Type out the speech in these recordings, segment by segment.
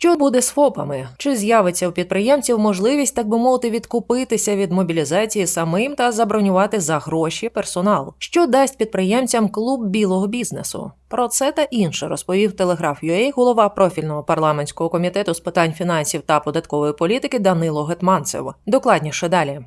Що буде з ФОПами? Чи з'явиться у підприємців можливість, так би мовити, відкупитися від мобілізації самим та забронювати за гроші персонал? Що дасть підприємцям клуб білого бізнесу? Про це та інше розповів телеграф UA голова профільного парламентського комітету з питань фінансів та податкової політики Данило Гетманцев. Докладніше далі.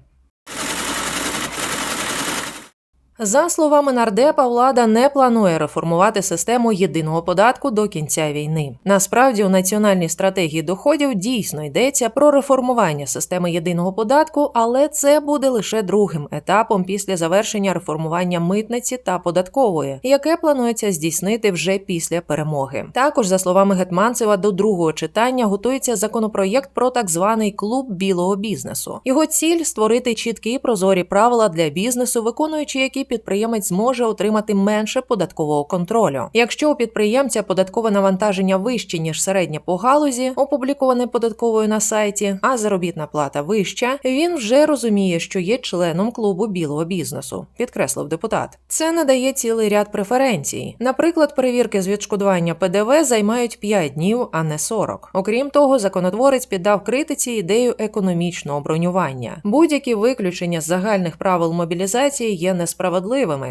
За словами нардепа, влада не планує реформувати систему єдиного податку до кінця війни. Насправді, у національній стратегії доходів дійсно йдеться про реформування системи єдиного податку, але це буде лише другим етапом після завершення реформування митниці та податкової, яке планується здійснити вже після перемоги. Також, за словами Гетманцева, до другого читання готується законопроєкт про так званий клуб білого бізнесу. Його ціль створити чіткі прозорі правила для бізнесу, виконуючи які підприємець зможе отримати менше податкового контролю. Якщо у підприємця податкове навантаження вище ніж середнє по галузі, опубліковане податковою на сайті, а заробітна плата вища, він вже розуміє, що є членом клубу білого бізнесу, підкреслив депутат. Це надає цілий ряд преференцій. Наприклад, перевірки з відшкодування ПДВ займають 5 днів, а не 40. Окрім того, законотворець піддав критиці ідею економічного бронювання. Будь-які виключення з загальних правил мобілізації є несправедливими,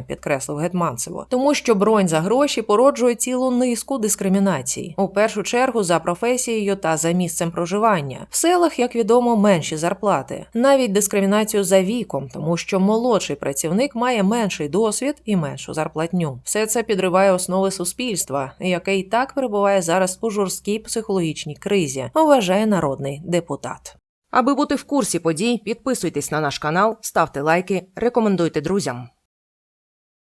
підкреслив Гетманцево, тому що бронь за гроші породжує цілу низку дискримінацій. У першу чергу за професією та за місцем проживання. В селах, як відомо, менші зарплати, навіть дискримінацію за віком, тому що молодший працівник має менший досвід і меншу зарплатню. Все це підриває основи суспільства, яке і так перебуває зараз у жорсткій психологічній кризі, вважає народний депутат. Аби бути в курсі подій, підписуйтесь на наш канал, ставте лайки, рекомендуйте друзям.